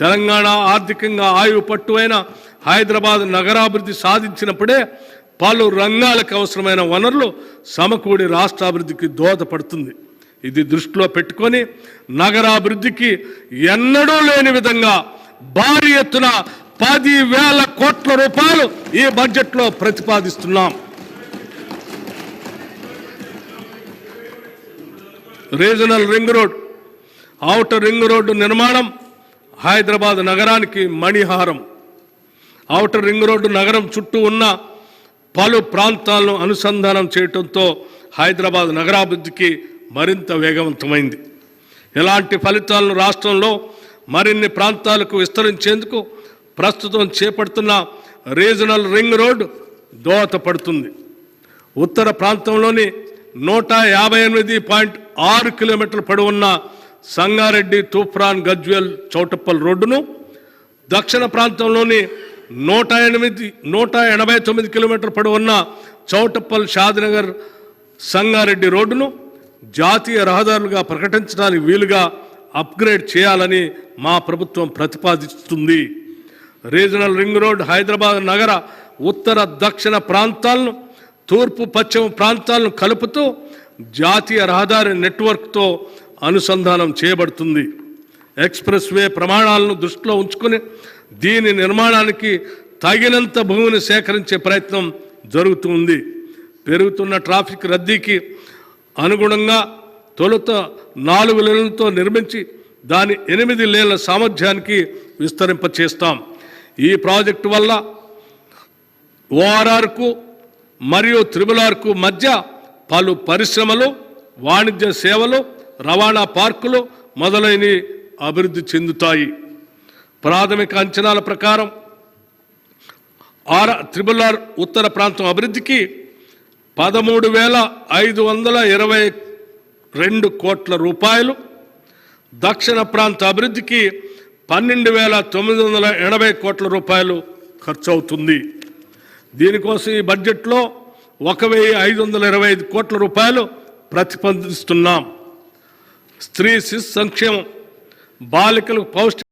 తెలంగాణ ఆర్థికంగా ఆయువు పట్టువైన హైదరాబాద్ నగరాభివృద్ధి సాధించినప్పుడే పలు రంగాలకు అవసరమైన వనరులు సమకూడి రాష్ట్రాభివృద్ధికి దోహదపడుతుంది. ఇది దృష్టిలో పెట్టుకొని నగరాభివృద్ధికి ఎన్నడూ లేని విధంగా భారీ ఎత్తున పది వేల కోట్ల రూపాయలు ఈ బడ్జెట్లో ప్రతిపాదిస్తున్నాం. Regional ring road outer ring road నిర్మాణం హైదరాబాద్ నగరానికి మణిహారం. ఔటర్ రింగ్ రోడ్డు నగరం చుట్టూ ఉన్న పలు ప్రాంతాలను అనుసంధానం చేయడంతో హైదరాబాద్ నగరాభివృద్ధికి మరింత వేగవంతమైంది. ఇలాంటి ఫలితాలను రాష్ట్రంలో మరిన్ని ప్రాంతాలకు విస్తరించేందుకు ప్రస్తుతం చేపడుతున్న రీజనల్ రింగ్ రోడ్ దోహదపడుతుంది. ఉత్తర ప్రాంతంలోని నూట యాభై ఎనిమిది పాయింట్ ఆరు కిలోమీటర్ల ఉన్న సంగారెడ్డి తూఫ్రాన్ గజ్వేల్ చౌటప్పల్ రోడ్డును దక్షిణ ప్రాంతంలోని నూట ఎనిమిది నూట ఎనభై తొమ్మిది కిలోమీటర్ల పొడవున్న చౌటప్పల్ షాద్నగర్ సంగారెడ్డి రోడ్డును జాతీయ రహదారులుగా ప్రకటించడానికి వీలుగా అప్గ్రేడ్ చేయాలని మా ప్రభుత్వం ప్రతిపాదిస్తుంది. రీజనల్ రింగ్ రోడ్ హైదరాబాద్ నగర ఉత్తర దక్షిణ ప్రాంతాలను తూర్పు పశ్చిమ ప్రాంతాలను కలుపుతూ జాతీయ రహదారి నెట్వర్క్తో అనుసంధానం చేయబడుతుంది. ఎక్స్ప్రెస్ వే ప్రమాణాలను దృష్టిలో ఉంచుకుని దీని నిర్మాణానికి తగినంత భూమిని సేకరించే ప్రయత్నం జరుగుతుంది. పెరుగుతున్న ట్రాఫిక్ రద్దీకి అనుగుణంగా తొలుత నాలుగు లేన్లతో నిర్మించి దాని ఎనిమిది లేన్ల సామర్థ్యానికి విస్తరింపచేస్తాం. ఈ ప్రాజెక్టు వల్ల ఓఆర్ఆర్కు మరియు త్రిబులార్కు మధ్య పలు పరిశ్రమలు వాణిజ్య సేవలు రవాణా పార్కులు మొదలైనవి అభివృద్ధి చెందుతాయి. ప్రాథమిక అంచనాల ప్రకారం ఆర్ త్రిబుల్ ఆర్ ఉత్తర ప్రాంతం అభివృద్ధికి పదమూడు వేల ఐదు వందల ఇరవై రెండు కోట్ల రూపాయలు దక్షిణ ప్రాంత అభివృద్ధికి పన్నెండు వేల తొమ్మిది వందల ఎనభై కోట్ల రూపాయలు ఖర్చు అవుతుంది దీనికోసం ఈ బడ్జెట్లో ఒక వెయ్యి ఐదు వందల ఇరవై ఐదు కోట్ల రూపాయలు ప్రతిపాదిస్తున్నాం స్త్రీ శిశు సంక్షేమం బాలికలకు పౌష్టి